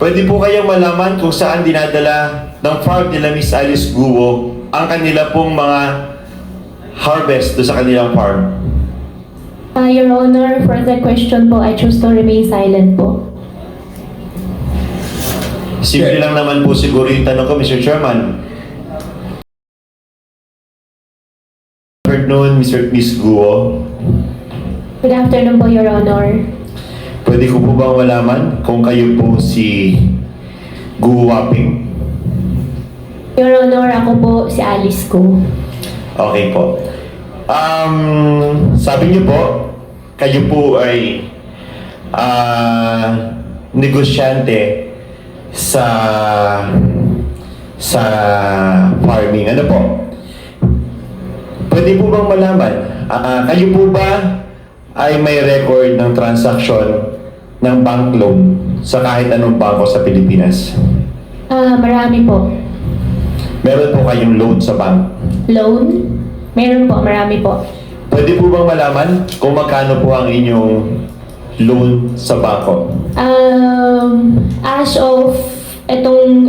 Pwede po kayang malaman kung saan dinadala ng farm nila Miss Alice Guo ang kanila pong mga harvest do sa kanilang farm. Uh, Your Honor, for the question po, I choose to remain silent po. Simple lang naman po siguro yung tanong ko, Mr. Chairman. Good afternoon, Mr. Miss Guo. Good afternoon po, Your Honor. Pwede ko po bang malaman kung kayo po si Guo Waping? Your Honor, ako po si Alice ko. Okay po. Um, sabi niyo po, kayo po ay ah, negosyante sa sa farming. Ano po? Pwede po bang malaman, ah, kayo po ba ay may record ng transaction ng bank loan sa kahit anong bangko sa Pilipinas? Ah, marami po. Meron po kayong loan sa bank? Loan? Meron po, marami po. Pwede po bang malaman kung magkano po ang inyong loan sa bangko? Um, as of, itong,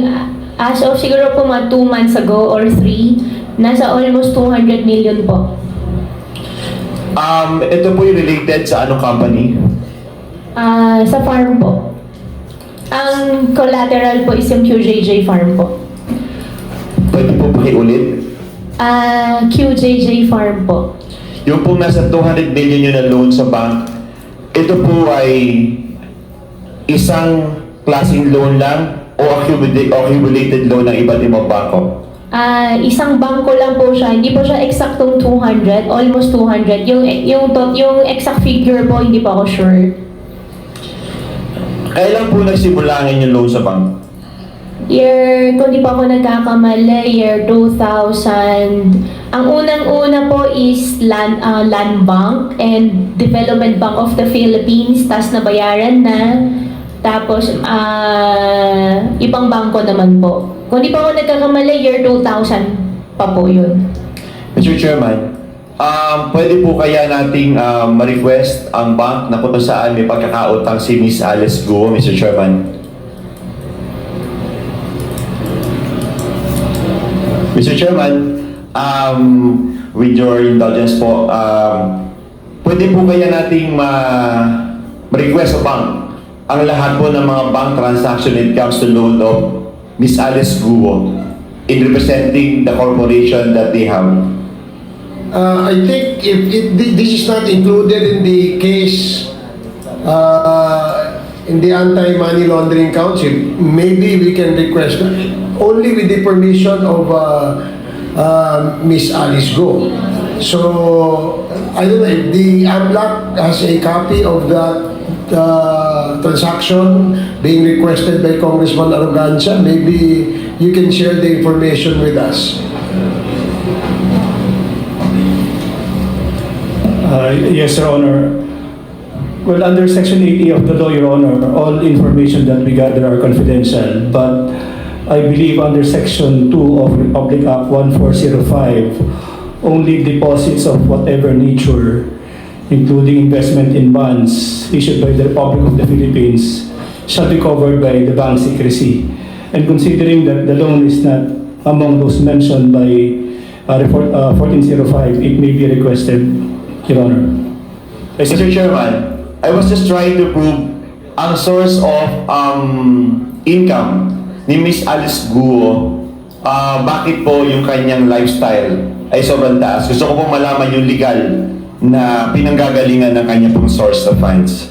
as of siguro po mga 2 months ago or 3, nasa almost 200 million po. Um, ito po yung related sa anong company? Ah, sa farm po. Ang collateral po is yung QJJ farm po. Pwede po pakiulit? Ah, QJJ farm po. Yung pong nasa 200 million yun na loan sa bank, ito po ay isang klaseng loan lang o accumulated, accumulated loan ng iba't ibang bangko? Ah, isang bangko lang po siya. Hindi po siya eksaktong 200, almost 200. Yung yung tot yung exact figure po hindi pa ako sure. Kailan po nagsimula ang inyong loan sa bank? Year, kung di pa ako nagkakamali, year 2000. Ang unang-una po is Land, ah, Land Bank and Development Bank of the Philippines. Tapos nabayaran na. Tapos, ah, ibang bangko naman po. Kung di pa ako nagkakamali, year 2000 pa po yun. Mr. Chairman, um, pwede po kaya nating um, ma-request ang bank na kung saan may pagkakautang si Miss Alice Guo, Mr. Chairman? Mr. Chairman, um, with your indulgence po, um, pwede po kaya nating ma- ma-request sa bank ang lahat po ng mga bank transaction when it comes to loan of Miss Alice Guo in representing the corporation that they have. Uh, I think if it, thi- this is not included in the case, uh, in the anti-money laundering council, maybe we can request only with the permission of uh, uh, Miss Alice Go. So, I don't know if the AMLAC has a copy of that uh, transaction being requested by Congressman Arrogancia, maybe you can share the information with us. Uh, Yes, Your Honor. Well, under Section 80 of the law, Your Honor, all information that we gather are confidential. But I believe under Section 2 of Republic Act 1405, only deposits of whatever nature, including investment in bonds issued by the Republic of the Philippines, shall be covered by the bank secrecy. And considering that the loan is not among those mentioned by uh, report- uh, 1405, it may be requested, Your Honor. Mr. Chairman, I was just trying to prove ang source of um, income ni Miss Alice Guo, ah, bakit po yung kanyang lifestyle ay sobrang taas. Gusto ko pong malaman yung legal na pinanggagalingan ng kanyang pong source of funds.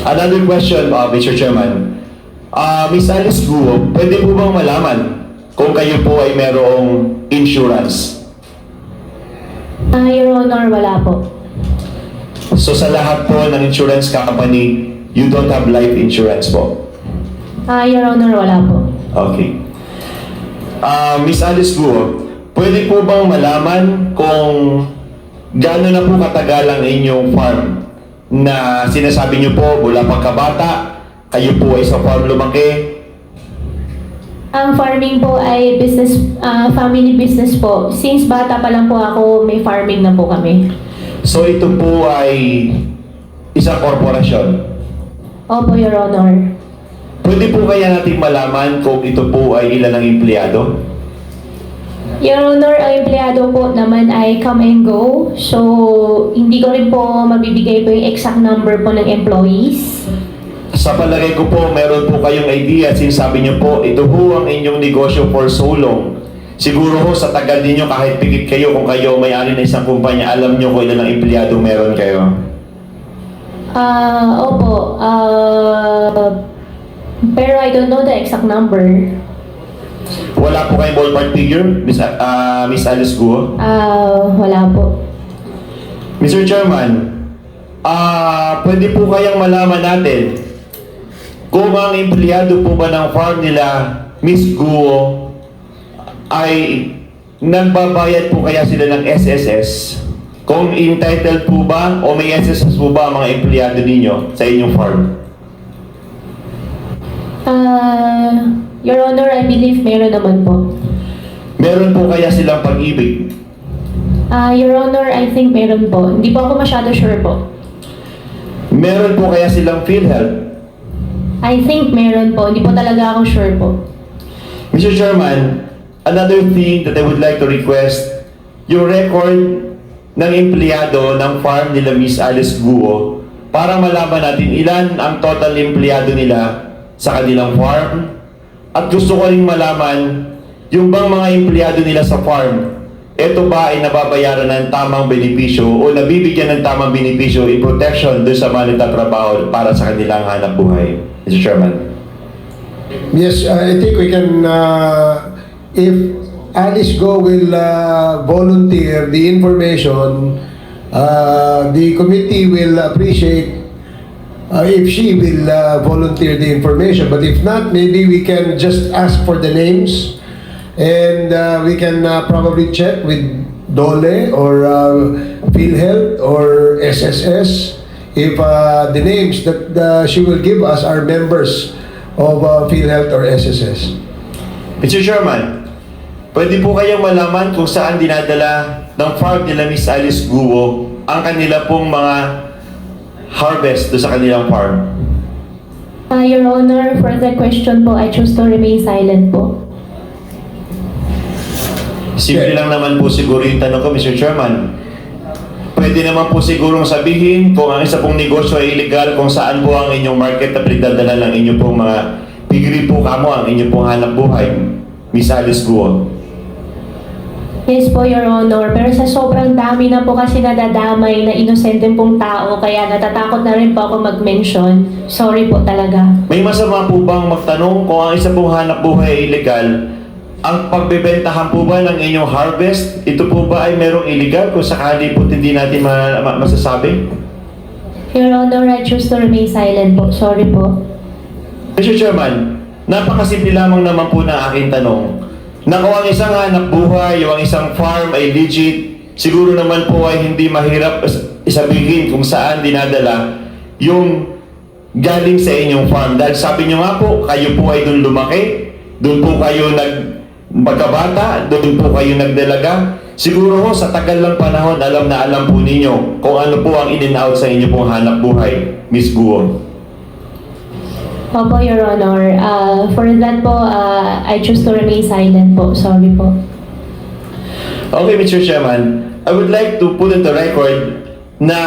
Another question, uh, Mr. Chairman. Ah, Miss Alice Guo, pwede po bang malaman kung kayo po ay merong insurance? Ah, Your Honor, wala po. So sa lahat po ng insurance company, you don't have life insurance po. Ah, Your Honor, wala po. Okay. Ah, Miss Alice Guo, pwede po bang malaman kung gaano na po katagal ang inyong farm na sinasabi niyo po mula pagkabata, kayo po ay sa farm lumaki, Ang farming po ay business, ah, family business po. Since bata pa lang po ako, may farming na po kami. So ito po ay isang korporasyon. Opo, Your Honor. Pwede po kaya natin malaman kung ito po ay ilan ang empleyado? Your Honor, ang empleyado po naman ay come and go. So, hindi ko rin po mabibigay po yung exact number po ng employees. Sa palagay ko po, meron po kayong idea. Sinasabi niyo po, ito po ang inyong negosyo for so long. Siguro ho, sa tagal ninyo, kahit pikit kayo, kung kayo may-ari ng isang kumpanya, alam niyo kung ilan ang empleyado meron kayo. Ah, opo. Ah, pero I don't know the exact number. Wala po kayong ballpark figure, Miss, ah, Miss Alice Guo? Ah, wala po. Mr. Chairman, ah, pwede po kayang malaman natin kung ang empleyado po ba ng farm nila, Miss Guo, ay nagbabayad po kaya sila ng SSS? Kung entitled po ba o may SSS po ba ang mga empleyado ninyo sa inyong farm? Ah, Your Honor, I believe meron naman po. Meron po kaya silang pag-ibig? Ah, Your Honor, I think meron po. Hindi po ako masyado sure po. Meron po kaya silang PhilHealth? I think meron po. Hindi po talaga ako sure po. Mr. Chairman, another thing that I would like to request, yung record ng empleyado ng farm nila Miss Alice Guo para malaman natin ilan ang total empleyado nila sa kanilang farm at gusto ko rin malaman yung bang mga empleyado nila sa farm ito ba ay nababayaran ng tamang benepisyo o nabibigyan ng tamang benepisyo in protection doon sa mga nagtatrabaho para sa kanilang hanap buhay? Mr. Chairman. Yes, I think we can, uh, if Alice Go will uh, volunteer the information, uh, the committee will appreciate uh, if she will uh, volunteer the information. But if not, maybe we can just ask for the names and uh, we can uh, probably check with Dole or uh, PhilHealth or SSS if uh, the names that uh, she will give us are members of uh, PhilHealth or SSS. Mr. Chairman, pwede po kayong malaman kung saan dinadala ng farm nila Miss Alice Guo ang kanila pong mga harvest do sa kanilang farm. Ah, Your Honor, for that question po, I choose to remain silent po. Simple lang naman po siguro yung tanong ko, Mr. Chairman. Pwede naman po sigurong sabihin kung ang isa pong negosyo ay illegal, kung saan po ang inyong market na pinagdadala ng inyong pong mga pigri po kamo ang inyong pong hanap buhay. Miss Alice Guo. Yes po, Your Honor. Pero sa sobrang dami na po kasi nadadamay na inosente pong tao, kaya natatakot na rin po ako mag-mention. Sorry po talaga. May masama po bang magtanong kung ang isa pong hanap buhay ay illegal, ang pagbebentahan po ba ng inyong harvest, ito po ba ay merong illegal kung sakali po hindi natin ma- ma- masasabi? Your Honor, I choose to remain silent po. Sorry po. Mr. Chairman, napakasimple lamang naman po na aking tanong. Na kung ang isang hanap buhay o ang isang farm ay legit, siguro naman po ay hindi mahirap is- isabihin kung saan dinadala yung galing sa inyong farm. Dahil sabi nyo nga po, kayo po ay doon lumaki, doon po kayo nag magkabata, doon po kayo nagdalaga. Siguro ho, sa tagal lang panahon, alam na alam po ninyo kung ano po ang in and out sa inyo pong hanap buhay, Miss Guo. Opo, Your Honor. Ah, for that po, ah, I choose to remain silent po. Sorry po. Okay, Mr. Chairman, I would like to put in the record na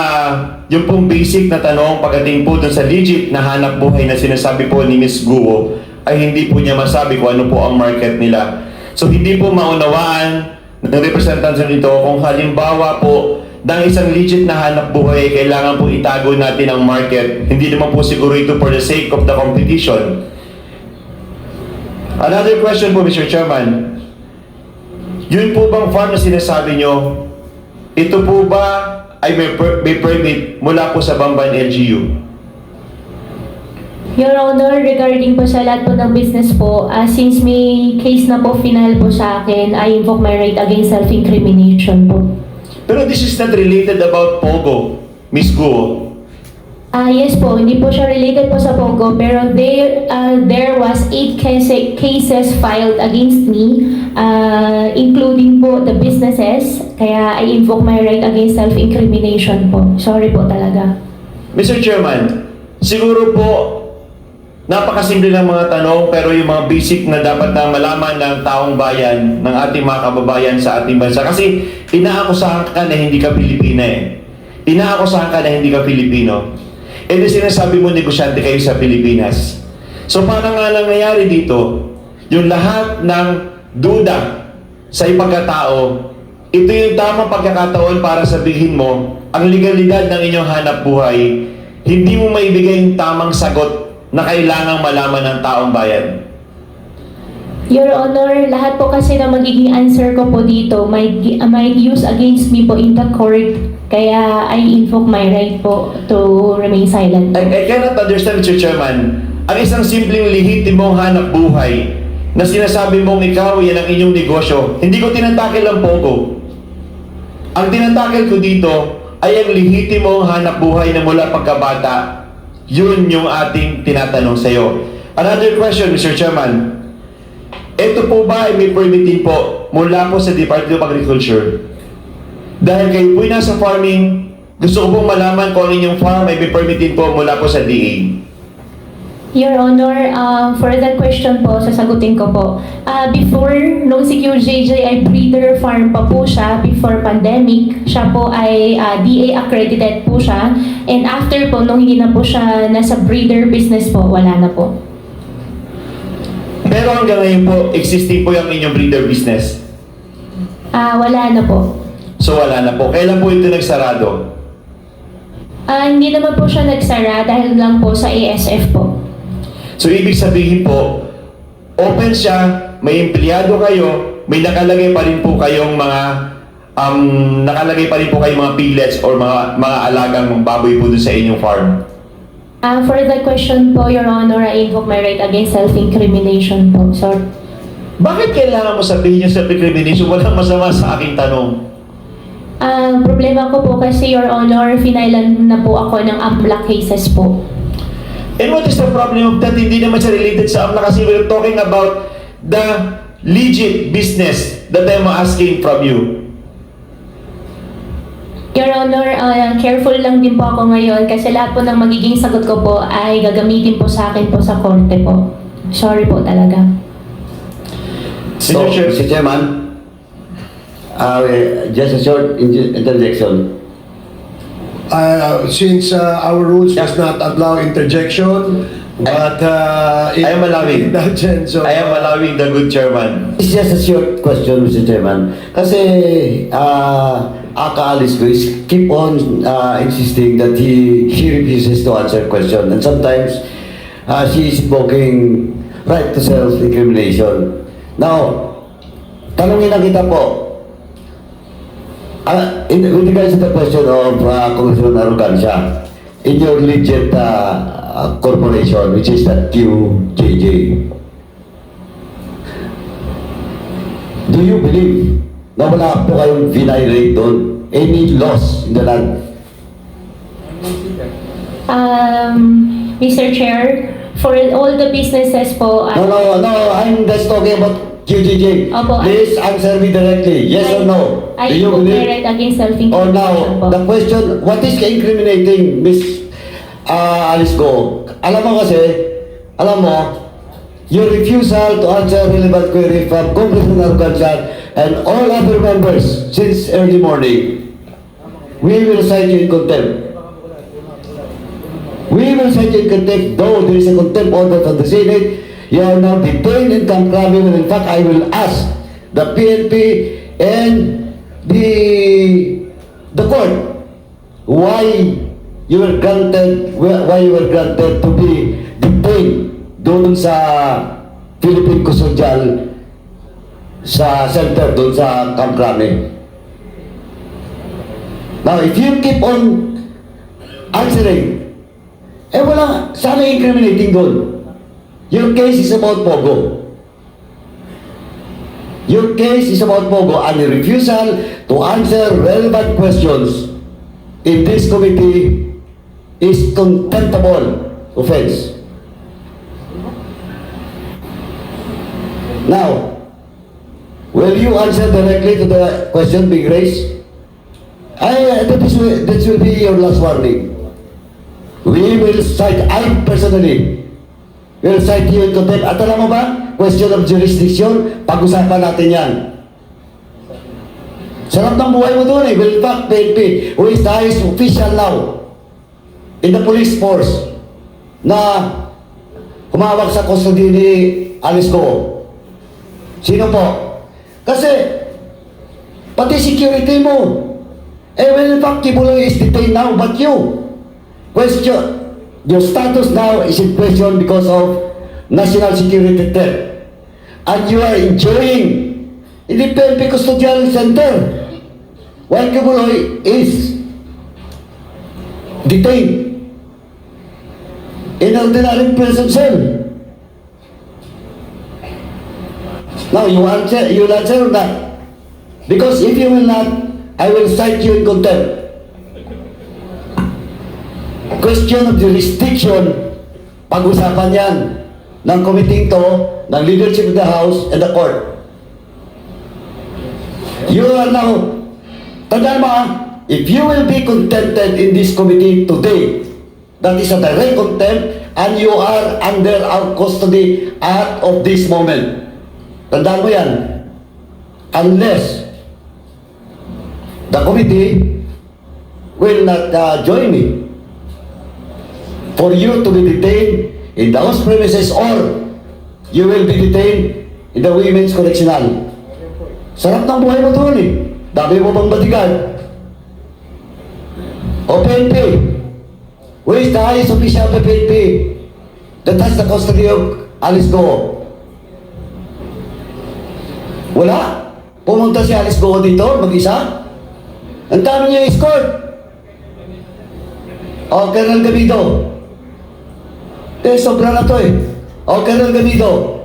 yung pong basic na tanong pagdating po dun sa legit na hanap buhay na sinasabi po ni Ms. Guo ay hindi po niya masabi kung ano po ang market nila. So hindi po maunawaan ng representancy nito kung halimbawa po ng isang legit na hanap buhay kailangan po itago natin ang market. Hindi naman po siguro ito for the sake of the competition. Another question po, Mr. Chairman. Yun po bang farm na sinasabi nyo, ito po ba ay may, per- may permit mula po sa Bamban LGU? Your Honor, regarding po sa lahat po ng business po, ah, since may case na po final po sa akin, I invoke my right against self-incrimination po. Pero this is not related about Pogo, Miss Guo. Ah, yes po, hindi po siya related po sa Pogo, pero there, ah, there was eight case, cases filed against me, ah, including po the businesses, kaya I invoke my right against self-incrimination po. Sorry po talaga. Mr. Chairman, siguro po napakasimple ng mga tanong pero yung mga basic na dapat na malaman ng taong bayan, ng ating mga kababayan sa ating bansa. Kasi inaakusahan ka na hindi ka Pilipina eh. Inaakusahan ka na hindi ka Pilipino. E di sinasabi mo negosyante kayo sa Pilipinas. So paano nga nangyayari dito? Yung lahat ng duda sa ipagkatao, ito yung tamang pagkakataon para sabihin mo, ang legalidad ng inyong hanap buhay, hindi mo maibigay yung tamang sagot na kailangang malaman ng taong bayan. Your Honor, lahat po kasi na magiging answer ko po dito might, uh, might use against me po in the court. Kaya I invoke my right po to remain silent. I, I cannot understand, Mr. Chairman, ang isang simpleng lehitimong hanap buhay na sinasabi mong ikaw, yan ang inyong negosyo. Hindi ko tinatakil ang pogo. Ang tinatakil ko dito ay ang lehitimong hanap buhay na mula pagkabata. Yun yung ating tinatanong sa'yo. Another question, Mr. Chairman. Ito po ba ay may permitting po mula po sa Department of Agriculture? Dahil kayo po'y nasa farming, gusto ko pong malaman kung ang inyong farm ay may permitting po mula po sa DA. Your Honor, uh, for that question po, sasagutin ko po. Uh, before, nung si QJJ ay breeder farm pa po siya, before pandemic, siya po ay uh, DA accredited po siya. And after po, nung hindi na po siya nasa breeder business po, wala na po. Pero hanggang ngayon po, existing po yung inyong breeder business. Ah, wala na po. So wala na po. Kailan po ito nagsarado? Ah, hindi naman po siya nagsara dahil lang po sa ASF po. So ibig sabihin po, open siya, may empleyado kayo, may nakalagay pa rin po kayong mga um, nakalagay pa rin po kayong mga piglets or mga mga alagang baboy po doon sa inyong farm. Ah, for that question po, Your Honor, I invoke my right against self-incrimination po. So, Bakit kailangan mo sabihin yung self-incrimination? Walang masama sa aking tanong. ah, problema ko po kasi, Your Honor, finailan na po ako ng AMLA cases po. And what is the problem of that? Hindi naman siya related sa AMLA kasi we're talking about the legit business that I'm asking from you. Your Honor, ah, careful lang din po ako ngayon kasi lahat po ng magiging sagot ko po ay gagamitin po sa akin po sa korte po. Sorry po talaga. So, Mr. Chair, Mr. Chairman, uh, just a short inter- interjection. Uh, since uh, our rules does not allow interjection, but uh, I am allowing. indulgence of, I am allowing the good chairman. It's just a short question, Mr. Chairman. Kasi uh, Aka Alice ko is keep on uh, insisting that he, he refuses to answer question. And sometimes uh, she is invoking right to self-incrimination. Now, tanungin na kita po, Uh, in, with regards to the question of uh, Congressman Arrogancia, in your legit uh, uh, corporation, which is that QJJ, do you believe na wala po kayong violate doon? Any loss in the land? Um, Mr. Chair, for all the businesses po, No, no, no, I'm just talking about QJJ. Opo, I- Please answer me directly, yes or no? I Do you believe? right against Or self-incrimination now, po. the question, what is incriminating, Miss uh, Alice Go? Alam mo kasi, alam mo, your refusal to answer relevant query from Congressman Argansas and all other members since early morning, we will cite you in contempt. We will cite you in contempt, though there is a contempt order from the Senate. You are now detained in Camp Krabi, and in fact, I will ask the PNP and the the court why you were granted why you were granted to be detained doon sa Philippine Custodial sa center doon sa Camp Krabi. Now, if you keep on answering, eh wala, sana incriminating doon. Your case is about Pogo. Your case is about Pogo and the refusal to answer relevant questions in this committee is contemptible offense. Now, will you answer directly to the question being raised? I, that, is, that will be your last warning. we will cite, I personally, will cite you in contempt. At alam mo ba, question of jurisdiction, pag-usapan natin yan. Sarap ng buhay mo doon eh. Will fact, PNP, who is the highest official now in the police force na humawak sa custody ni Alice Go. Sino po? Kasi, pati security mo, eh, fact, Kibuloy is detained now, but you, question, your status now is in question because of national security threat. And you are enjoying in the PNP Custodial Center. While Kibuloy is detained in ordinary prison cell. Now, you answer, you will answer that. Because if you will not, I will cite you in contempt. Question of jurisdiction, pag-usapan yan ng committee to, ng leadership of the House and the Court. You are now, tandaan mo if you will be contented in this committee today, that is a direct contempt and you are under our custody at of this moment. Tandaan mo yan. Unless the committee will not uh, join me for you to be detained in the house premises or you will be detained in the women's correctional. Sarap ng buhay mo doon eh. Dami mo bang bodyguard? O PNP? Who is the highest official of the PNP that has the custody of Alice Go? Wala. Pumunta si Alice Go dito, mag-isa. Ang dami niya escort. O, Colonel Gamido. Eh, sobra na to eh. O, Colonel Gamido.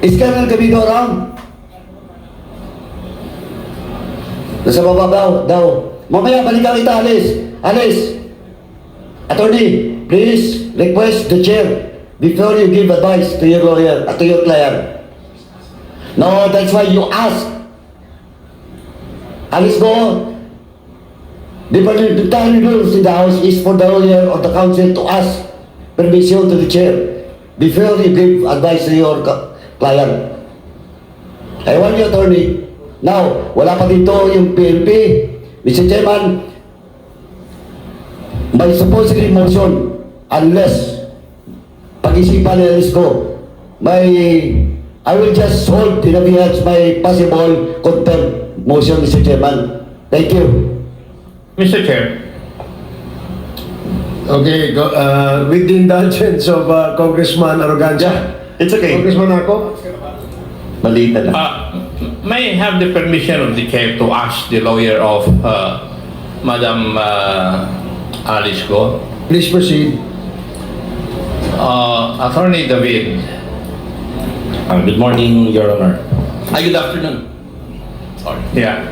Is Colonel Gamido around? Nasa baba daw, daw. Mamaya, balikan kita, Alice. Alice. Attorney, please request the chair before you give advice to your lawyer, uh, to your client. No, that's why you ask. Alice go. The parliamentary rules in the House is for the lawyer or the counsel to ask permission to the chair before you give advice to your client. I want you, attorney. Now, wala pa dito yung PNP. Mr. Chairman, may supposedly motion unless pag-isipan ni ko, may I will just hold in abeyance my possible contempt motion, Mr. Chairman. Thank you. Mr. Chair, Okay, go, uh, with the indulgence of uh, Congressman Arrogancia. It's okay. Congressman ako? Balita lang. uh, may I have the permission of the chair to ask the lawyer of uh, Madam uh, Alice Go? Please proceed. Uh, Attorney David, Uh, Good morning, Your Honor. ah, good afternoon. Sorry. Yeah.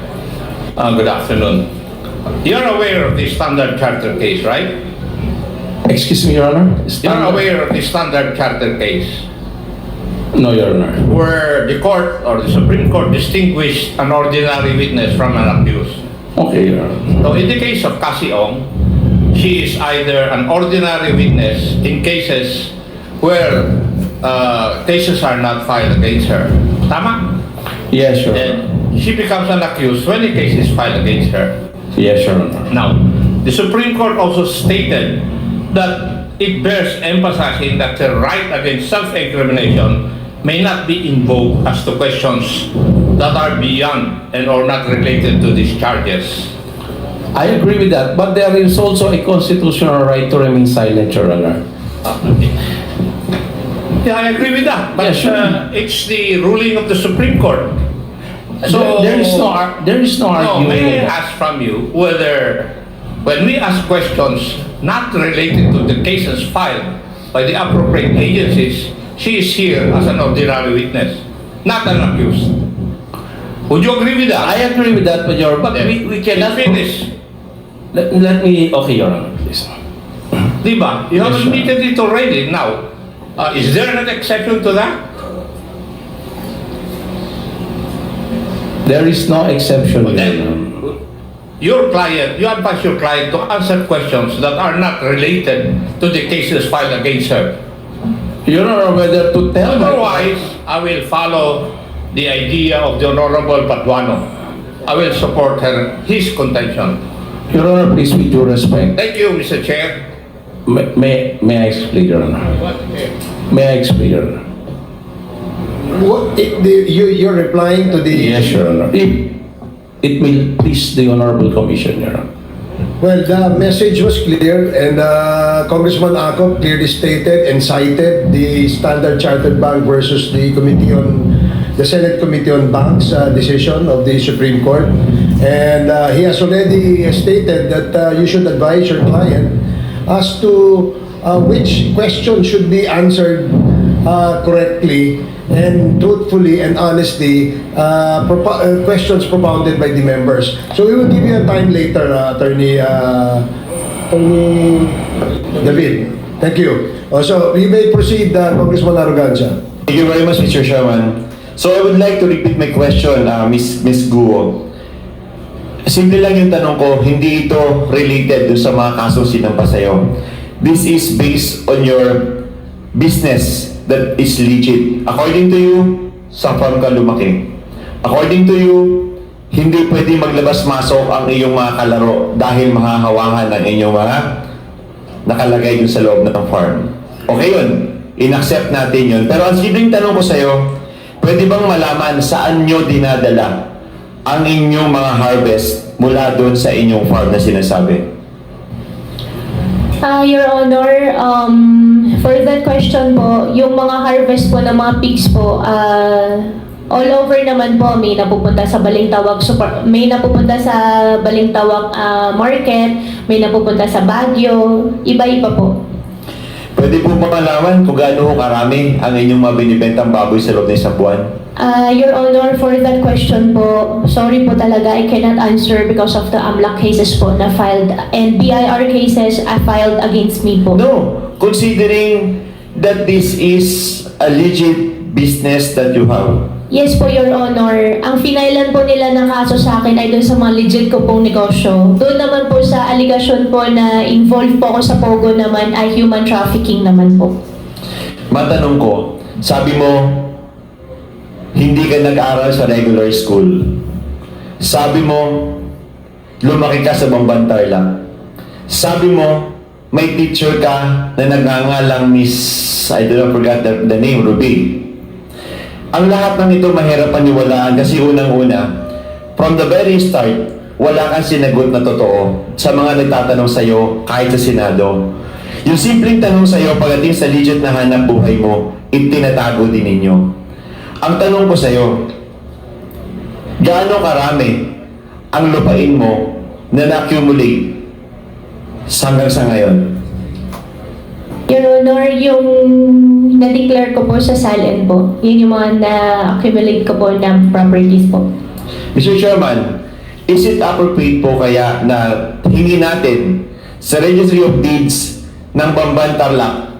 Uh, good afternoon. You're aware of the Standard Charter case, right? Excuse me, Your Honor? You're Standard- aware of the Standard Charter case No, Your Honor. where the court or the Supreme Court distinguished an ordinary witness from an accused. Okay, Your Honor. So in the case of Cassie Ong, she is either an ordinary witness in cases where uh, cases are not filed against her. Tama? Yes, Your Honor. Then she becomes an accused when a case is filed against her. Yes, Your Honor. Now, the Supreme Court also stated that it bears emphasizing that the right against self-incrimination may not be invoked as to questions that are beyond and or not related to these charges. I agree with that, but there is also a constitutional right to remain silent, Your Honor. Yeah, I agree with that. But Yeah, sure. uh, it's the ruling of the Supreme Court. So there is no ar- there is no No, arguing. may I ask from you whether when we ask questions not related to the cases filed by the appropriate agencies, she is here as an ordinary witness, not an accused. Would you agree with that? I agree with that, but Your but we, we cannot finish. Let, let me okay, Your Honor, please. Diba? You have Yes, sir. admitted it already. Now, uh, is there an exception to that? There is no exception, Your Then. Your client, you advise your client to answer questions that are not related to the cases filed against her. Your Honor, whether to tell Otherwise, I will follow the idea of the Honorable Paduano. I will support her, his contention. Your Honor, please with due respect. Thank you, Mr. Chair. May, may, may I explain, Your Honor? May I explain, Your Honor? What, the, you, you're replying to the... Yes, Your Honor. If it will please the Honorable Commission, Your Honor. Well, the message was clear and uh, Congressman Acop clearly stated and cited the Standard Chartered Bank versus the Committee on the Senate Committee on Banks uh, decision of the Supreme Court. And uh, he has already stated that uh, you should advise your client as to uh, which question should be answered uh, correctly and truthfully and honestly uh, propo- uh, questions propounded by the members. So we will give you a time later, uh, Attorney, uh, Attorney David. Thank you. Uh, so you may proceed, uh, Congressman Arrogancia. Thank you very much, Mr. Sherman. So I would like to repeat my question, uh, Miss, Miss Guo. Simple lang yung tanong ko, hindi ito related dun sa mga kasong sinampa sa'yo. This is based on your business that is legit. According to you, sa farm ka lumaki. According to you, hindi pwede maglabas-masok ang iyong mga kalaro dahil mahahawakan ang inyong mga nakalagay dun sa loob ng farm. Okay yun. In-accept natin yun. Pero ang simpleng tanong ko sa'yo, pwede bang malaman saan nyo dinadala ang inyong mga harvest mula doon sa inyong farm na sinasabi? Ah, Your Honor, um, for that question po, yung mga harvest po ng mga pigs po, ah, all over naman po, may napupunta sa Balintawak super, may napupunta sa Balintawak ah, market, may napupunta sa Baguio, iba-iba po. Pwede po ba malaman kung gaano ho karami ang inyong mga binibentang baboy sa loob ng isang buwan? Ah, Your Honor, for that question po, sorry po talaga, I cannot answer because of the AMLAC cases po na filed and BIR cases uh, filed against me po. No. Considering that this is a legit business that you have. Yes po, Your Honor. Ang finailan po nila ng kaso sa akin ay doon sa mga legit ko pong negosyo. Doon naman po sa aligasyon po na involved po ako sa Pogo naman ay human trafficking naman po. Matanong ko, sabi mo, hindi ka nag-aral sa regular school. Sabi mo, lumaki ka sa Bambantar lang. Sabi mo, may teacher ka na nagngangalang Miss, I don't know, forgot the, the name, Ruby. Ang lahat ng ito mahirap paniwalaan kasi unang-una, from the very start, wala kang sinagot na totoo sa mga nagtatanong sa'yo kahit sa Senado. Yung simpleng tanong sa'yo pagdating sa legit na hanap buhay mo, itinatago din ninyo. Ang tanong ko sa'yo, gaano karami ang lupain mo na na-accumulate hanggang sa ngayon? Your Honor, yung na-declare ko po sa SALN po, yun yung mga na-accumulate ko po ng properties po. Mr. Chairman, is it appropriate po kaya na hingi natin sa Registry of Deeds ng Bamban Tarlac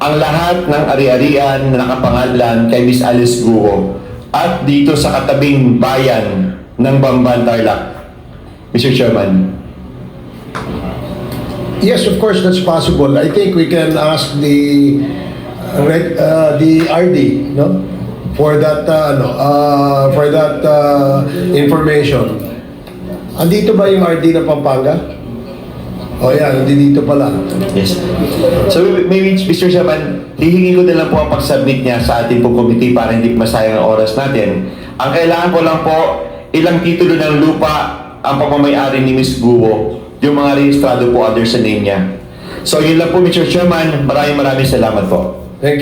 ang lahat ng ari-arian na nakapangalan kay Miss Alice Guo at dito sa katabing bayan ng Bamban Tarlac? Mr. Chairman. Yes, of course, that's possible. I think we can ask the reg- uh, the RD, no, for that uh, ano, uh, for that uh, information. Andito ba yung RD ng Pampanga? Oh, yan, hindi dito pala. Yes. So maybe, Mr. Chairman, hihingi ko na lang po ang pag-submit niya sa ating pong committee para hindi masayang ang oras natin. Ang kailangan ko lang po, ilang titulo ng lupa ang pamamayari ni Ms. Guo, yung mga rehistrado po under sa name niya. So yun lang po, Mr. Chairman. Maraming maraming salamat po. Thank you.